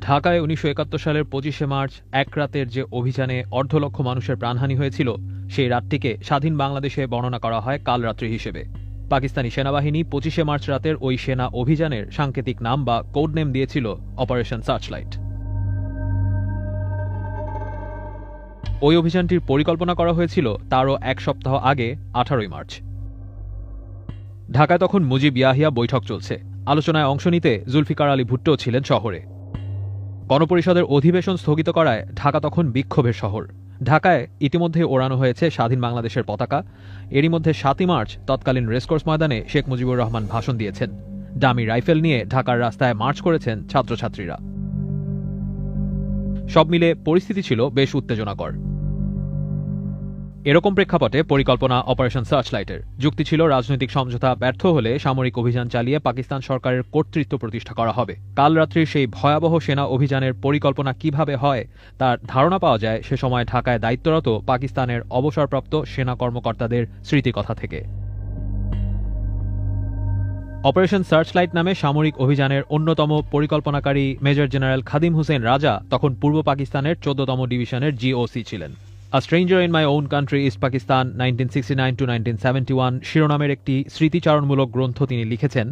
ঢাকায় উনিশশো একাত্তর সালের পঁচিশে মার্চ এক রাতের যে অভিযানে অর্ধ লক্ষ মানুষের প্রাণহানি হয়েছিল, সেই রাতটিকে স্বাধীন বাংলাদেশে বর্ণনা করা হয় কালরাত্রি হিসেবে। পাকিস্তানি সেনাবাহিনী পঁচিশে মার্চ রাতের ওই সেনা অভিযানের সাংকেতিক নাম বা কোড নেম দিয়েছিল অপারেশন সার্চলাইট। ওই অভিযানটির পরিকল্পনা করা হয়েছিল তারও এক সপ্তাহ আগে, আঠারোই মার্চ। ঢাকায় তখন মুজিব ইয়াহিয়া বৈঠক চলছে। আলোচনায় অংশ নিতে জুলফিকার আলী ভুট্টো ছিলেন শহরে। গণপরিষদের অধিবেশন স্থগিত করায় ঢাকা তখন বিক্ষোভের শহর। ঢাকায় ইতিমধ্যে ওড়ানো হয়েছে স্বাধীন বাংলাদেশের পতাকা। এরই মধ্যে সাতই মার্চ তৎকালীন রেসকোর্স ময়দানে শেখ মুজিবুর রহমান ভাষণ দিয়েছেন। ডামি রাইফেল নিয়ে ঢাকার রাস্তায় মার্চ করেছেন ছাত্রছাত্রীরা। সব মিলে পরিস্থিতি ছিল বেশ উত্তেজনাকর। এরকম প্রেক্ষাপটে পরিকল্পনা অপারেশন সার্চলাইটের যুক্তি ছিল, রাজনৈতিক সমঝোতা ব্যর্থ হলে সামরিক অভিযান চালিয়ে পাকিস্তান সরকারের কর্তৃত্ব প্রতিষ্ঠা করা হবে। কাল রাত্রির সেই ভয়াবহ সেনা অভিযানের পরিকল্পনা কীভাবে হয়, তার ধারণা পাওয়া যায় সে সময় ঢাকায় দায়িত্বরত পাকিস্তানের অবসরপ্রাপ্ত সেনা কর্মকর্তাদের স্মৃতিকথা থেকে। অপারেশন সার্চলাইট নামে সামরিক অভিযানের অন্যতম পরিকল্পনাকারী মেজর জেনারেল খাদিম হুসেন রাজা তখন পূর্ব পাকিস্তানের চোদ্দতম ডিভিশনের জিওসি ছিলেন। A stranger in my own country East Pakistan nineteen sixty nine to one শিরোনামের একটি স্মৃতিচারণমূলক গ্রন্থ তিনি লিখেছেন,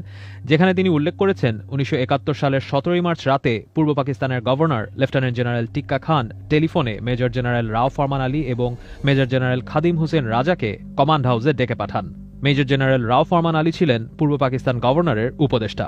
যেখানে তিনি উল্লেখ করেছেন, উনিশশো একাত্তর সালের সতেরোই মার্চ রাতে পূর্ব পাকিস্তানের governor, lieutenant general Tikka Khan, টেলিফোনে মেজর জেনারেল রাও ফরমান আলী এবং মেজর জেনারেল খাদিম হোসেন রাজাকে কমান্ড হাউসে ডেকে পাঠান। মেজর জেনারেল রাও ফরমান আলী ছিলেন পূর্ব পাকিস্তান গভর্নরের উপদেষ্টা।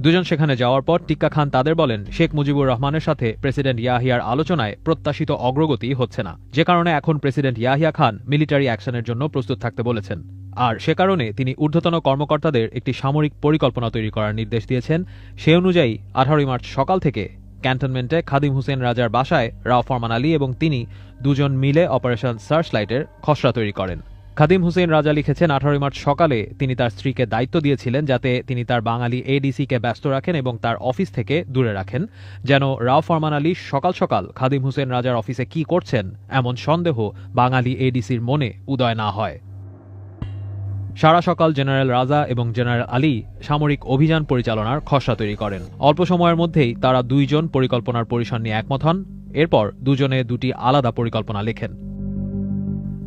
দুজন সেখানে যাওয়ার পর টিক্কা খান তাদের বলেন, শেখ মুজিবুর রহমানের সাথে প্রেসিডেন্ট ইয়াহিয়ার আলোচনায় প্রত্যাশিত অগ্রগতি হচ্ছে না। যে কারণে এখন প্রেসিডেন্ট ইয়াহিয়া খান মিলিটারি অ্যাকশনের জন্য প্রস্তুত থাকতে বলেছেন। আর সে কারণে তিনি ঊর্ধ্বতন কর্মকর্তাদের একটি সামরিক পরিকল্পনা তৈরি করার নির্দেশ দিয়েছেন। সে অনুযায়ী আঠারোই মার্চ সকাল থেকে ক্যান্টনমেন্টে খাদিম হোসেন রাজার বাসায় রাও ফরমান আলী এবং তিনি দুজন মিলে অপারেশন সার্চলাইটের খসড়া তৈরি করেন। খাদিম হুসেন রাজা লিখেছেন, আঠারোই মার্চ সকালে তিনি তার স্ত্রীকে দায়িত্ব দিয়েছিলেন যাতে তিনি তার বাঙালি এডিসিকে ব্যস্ত রাখেন এবং তার অফিস থেকে দূরে রাখেন। যেন রাও ফরমান আলী সকাল সকাল খাদিম হুসেন রাজার অফিসে কি করছেন এমন সন্দেহ বাঙালি এডিসির মনে উদয় না হয়। সারা সকাল জেনারেল রাজা এবং জেনারেল আলী সামরিক অভিযান পরিচালনার খসড়া তৈরি করেন। অল্প সময়ের মধ্যেই তারা দুইজন পরিকল্পনার পরিসর নিয়ে একমত হন। এরপর দুজনে দুটি আলাদা পরিকল্পনা লেখেন।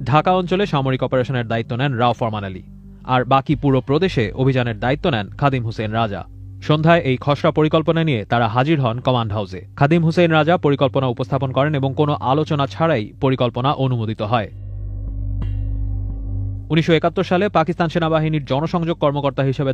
ঢাকা অঞ্চলে সামরিক অপারেশনের দায়িত্ব নেন রাও ফরমান আলী। আর বাকি পুরো প্রদেশে অভিযানের দায়িত্ব নেন খাদিম হুসেন রাজা। সন্ধ্যায় এই খসড়া পরিকল্পনা নিয়ে তারা হাজির হন কমান্ড হাউসে। খাদিম হুসেন রাজা পরিকল্পনা উপস্থাপন করেন এবং কোনো আলোচনা ছাড়াই পরিকল্পনা অনুমোদিত হয়। উনিশশো একাত্তর সালে পাকিস্তান সেনাবাহিনীর জনসংযোগ কর্মকর্তা হিসেবে